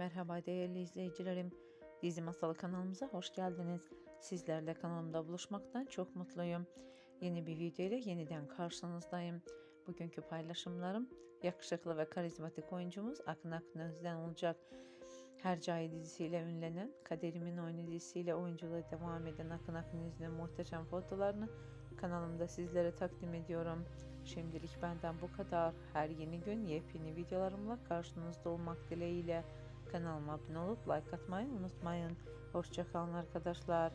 Merhaba değerli izleyicilerim. Dizi Masalı kanalımıza hoş geldiniz. Sizlerle kanalımda buluşmaktan çok mutluyum. Yeni bir video ile yeniden karşınızdayım. Bugünkü paylaşımlarım yakışıklı ve karizmatik oyuncumuz Akın Akın Özden olacak. Hercai dizisiyle ünlenen, Kaderimin Oyunu dizisiyle oyunculuğa devam eden Akın Akın Özden'in muhteşem fotolarını kanalımda sizlere takdim ediyorum. Şimdilik benden bu kadar. Her yeni gün yepyeni videolarımla karşınızda olmak dileğiyle. Kanalıma abone olup like atmayı unutmayın. Hoşçakalın arkadaşlar.